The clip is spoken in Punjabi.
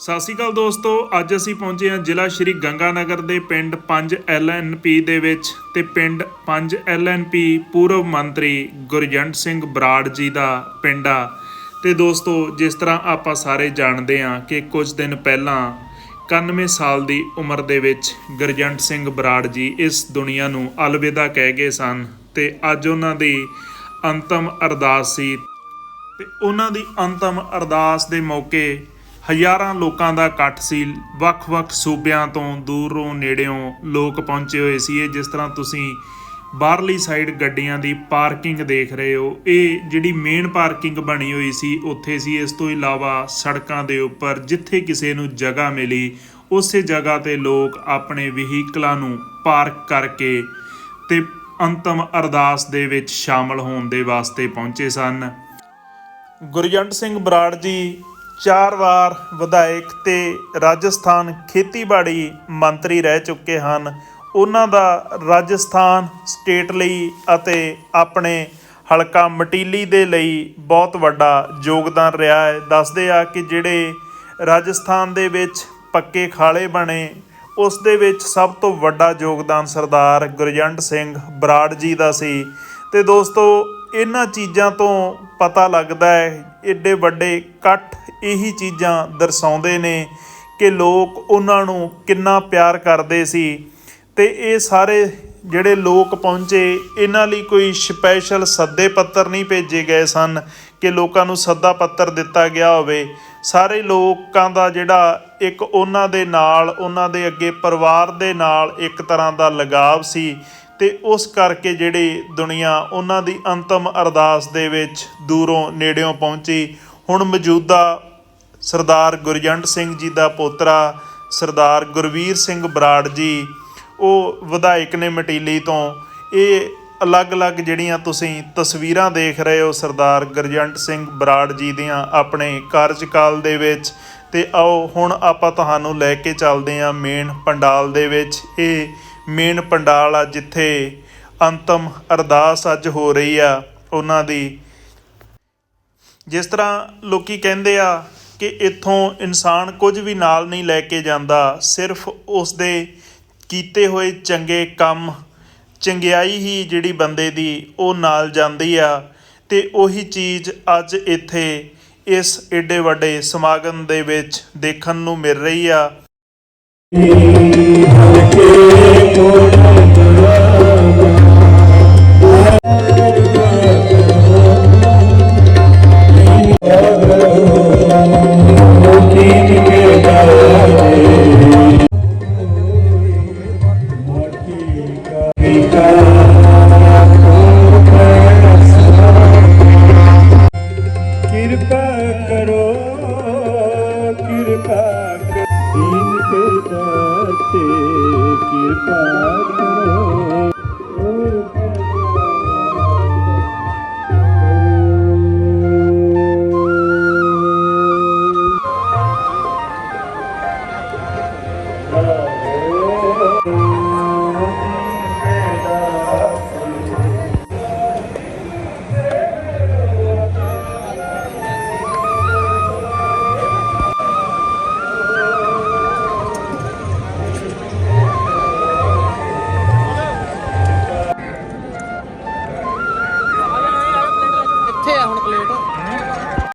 ਸਤਿ ਸ਼੍ਰੀ ਅਕਾਲ ਦੋਸਤੋ, ਅੱਜ ਅਸੀਂ ਪਹੁੰਚੇ ਹਾਂ ਜ਼ਿਲ੍ਹਾ ਸ਼੍ਰੀ ਗੰਗਾਨਗਰ ਦੇ ਪਿੰਡ 5 ਐਲਐਨਪੀ ਦੇ ਵਿੱਚ ਤੇ ਪਿੰਡ 5 ਐਲਐਨਪੀ ਪੂਰਵ ਮੰਤਰੀ ਗੁਰਜੰਟ ਸਿੰਘ ਬਰਾੜ ਜੀ ਦਾ ਪਿੰਡ। ਆ ਤੇ ਦੋਸਤੋ, ਜਿਸ ਤਰ੍ਹਾਂ ਆਪਾਂ ਸਾਰੇ ਜਾਣਦੇ ਹਾਂ ਕਿ ਕੁਝ ਦਿਨ ਪਹਿਲਾਂ 91 ਸਾਲ ਦੀ ਉਮਰ ਦੇ ਵਿੱਚ ਗੁਰਜੰਟ ਸਿੰਘ ਬਰਾੜ ਜੀ ਇਸ ਦੁਨੀਆ ਨੂੰ ਅਲਵਿਦਾ ਕਹਿ ਗਏ ਸਨ ਤੇ ਅੱਜ ਉਹਨਾਂ ਦੀ ਅੰਤਮ ਅਰਦਾਸ ਸੀ। ਤੇ ਉਹਨਾਂ ਦੀ ਅੰਤਮ ਅਰਦਾਸ ਦੇ ਮੌਕੇ ਹਜ਼ਾਰਾਂ ਲੋਕਾਂ ਦਾ ਇਕੱਠ ਸੀ। ਵੱਖ-ਵੱਖ ਸੂਬਿਆਂ ਤੋਂ ਦੂਰੋਂ ਨੇੜਿਓਂ ਲੋਕ ਪਹੁੰਚੇ ਹੋਏ ਸੀ। ਇਹ ਜਿਸ ਤਰ੍ਹਾਂ ਤੁਸੀਂ ਬਾਹਰਲੀ ਸਾਈਡ ਗੱਡੀਆਂ ਦੀ ਪਾਰਕਿੰਗ ਦੇਖ ਰਹੇ ਹੋ, ਇਹ ਜਿਹੜੀ ਮੇਨ ਪਾਰਕਿੰਗ ਬਣੀ ਹੋਈ ਸੀ, ਉੱਥੇ ਸੀ। ਇਸ ਤੋਂ ਇਲਾਵਾ ਸੜਕਾਂ ਦੇ ਉੱਪਰ ਜਿੱਥੇ ਕਿਸੇ ਨੂੰ ਜਗ੍ਹਾ ਮਿਲੀ, ਉਸੇ ਜਗ੍ਹਾ ਤੇ ਲੋਕ ਆਪਣੇ ਵਹੀਕਲਾਂ ਨੂੰ ਪਾਰਕ ਕਰਕੇ ਤੇ ਅੰਤਮ ਅਰਦਾਸ ਦੇ ਵਿੱਚ ਸ਼ਾਮਲ ਹੋਣ ਦੇ ਵਾਸਤੇ ਪਹੁੰਚੇ ਸਨ। ਗੁਰਜੰਟ ਸਿੰਘ ਬਰਾੜ ਜੀ ਚਾਰ ਵਾਰ ਵਿਧਾਇਕ ਤੇ ਰਾਜਸਥਾਨ ਖੇਤੀਬਾੜੀ ਮੰਤਰੀ ਰਹਿ ਚੁੱਕੇ ਹਨ। ਉਹਨਾਂ ਦਾ ਰਾਜਸਥਾਨ ਸਟੇਟ ਲਈ ਅਤੇ ਆਪਣੇ ਹਲਕਾ ਮਟੀਲੀ ਦੇ ਲਈ ਬਹੁਤ ਵੱਡਾ ਯੋਗਦਾਨ ਰਿਹਾ ਹੈ। ਦੱਸਦੇ ਆ ਕਿ ਜਿਹੜੇ ਰਾਜਸਥਾਨ ਦੇ ਵਿੱਚ ਪੱਕੇ ਖਾਲੇ ਬਣੇ, ਉਸ ਦੇ ਵਿੱਚ ਸਭ ਤੋਂ ਵੱਡਾ ਯੋਗਦਾਨ ਸਰਦਾਰ ਗੁਰਜੰਟ ਸਿੰਘ ਬਰਾੜ ਜੀ ਦਾ ਸੀ। ਤੇ ਦੋਸਤੋ, ਇਹਨਾਂ ਚੀਜ਼ਾਂ ਤੋਂ ਪਤਾ ਲੱਗਦਾ ਹੈ, ਏਡੇ ਵੱਡੇ ਇਕੱਠ ਇਹੀ ਚੀਜ਼ਾਂ ਦਰਸਾਉਂਦੇ ਨੇ ਕਿ ਲੋਕ ਉਹਨਾਂ ਨੂੰ ਕਿੰਨਾ ਪਿਆਰ ਕਰਦੇ ਸੀ ਤੇ ਇਹ ਸਾਰੇ ਜਿਹੜੇ ਲੋਕ ਪਹੁੰਚੇ, ਇਹਨਾਂ ਲਈ ਕੋਈ ਸਪੈਸ਼ਲ ਸੱਦੇ ਪੱਤਰ ਨਹੀਂ ਭੇਜੇ ਗਏ ਸਨ ਕਿ ਲੋਕਾਂ ਨੂੰ ਸੱਦਾ ਪੱਤਰ ਦਿੱਤਾ ਗਿਆ ਹੋਵੇ। ਸਾਰੇ ਲੋਕਾਂ ਦਾ ਜਿਹੜਾ ਇੱਕ ਉਹਨਾਂ ਦੇ ਨਾਲ, ਉਹਨਾਂ ਦੇ ਅੱਗੇ ਪਰਿਵਾਰ ਦੇ ਨਾਲ ਇੱਕ ਤਰ੍ਹਾਂ ਦਾ ਲਗਾਵ ਸੀ ਤੇ ਉਸ ਕਰਕੇ ਜਿਹੜੀ ਦੁਨੀਆ ਉਹਨਾਂ ਦੀ ਅੰਤਮ ਅਰਦਾਸ ਦੇ ਵਿੱਚ ਦੂਰੋਂ ਨੇੜਿਓਂ ਪਹੁੰਚੀ। ਹੁਣ ਮੌਜੂਦਾ ਸਰਦਾਰ ਗੁਰਜੰਟ ਸਿੰਘ ਜੀ ਦਾ ਪੋਤਰਾ, ਸਰਦਾਰ ਗੁਰਵੀਰ ਸਿੰਘ ਬਰਾੜ ਜੀ, ਉਹ ਵਿਧਾਇਕ ਨੇ ਮਟੀਲੀ ਤੋਂ। ਇਹ ਅਲੱਗ-ਅਲੱਗ ਜਿਹੜੀਆਂ ਤੁਸੀਂ ਤਸਵੀਰਾਂ ਦੇਖ ਰਹੇ ਹੋ ਸਰਦਾਰ ਗੁਰਜੰਟ ਸਿੰਘ ਬਰਾੜ ਜੀ ਦੀਆਂ ਆਪਣੇ ਕਾਰਜਕਾਲ ਦੇ ਵਿੱਚ। ਤੇ ਆਓ ਹੁਣ ਆਪਾਂ ਤੁਹਾਨੂੰ ਲੈ ਕੇ ਚੱਲਦੇ ਹਾਂ ਮੇਨ ਪੰਡਾਲ ਦੇ ਵਿੱਚ। ਇਹ ਮੇਨ ਪੰਡਾਲ ਆ ਜਿੱਥੇ ਅੰਤਮ ਅਰਦਾਸ ਅੱਜ ਹੋ ਰਹੀ ਆ। ਉਹਨਾਂ ਦੀ ਜਿਸ ਤਰ੍ਹਾਂ ਲੋਕੀ ਕਹਿੰਦੇ ਆ ਕਿ ਇੱਥੋਂ ਇਨਸਾਨ ਕੁਝ ਵੀ ਨਾਲ ਨਹੀਂ ਲੈ ਕੇ ਜਾਂਦਾ, ਸਿਰਫ ਉਸ ਦੇ ਕੀਤੇ ਹੋਏ ਚੰਗੇ ਕੰਮ, ਚੰਗਿਆਈ ਹੀ ਜਿਹੜੀ ਬੰਦੇ ਦੀ ਉਹ ਨਾਲ ਜਾਂਦੀ ਆ। ਤੇ ਉਹੀ ਚੀਜ਼ ਅੱਜ ਇੱਥੇ ਇਸ ਏਡੇ ਵੱਡੇ ਸਮਾਗਮ ਦੇ ਵਿੱਚ ਦੇਖਣ ਨੂੰ ਮਿਲ ਰਹੀ ਆ। ਹਲਕੇ ਕੋਲ ਕਿਰਪਾ ਕਰੋ ਕਿਰਪਾ ਦੀਨ ਤੇ ਦਰ ਤੇ ਕਿਰਪਾ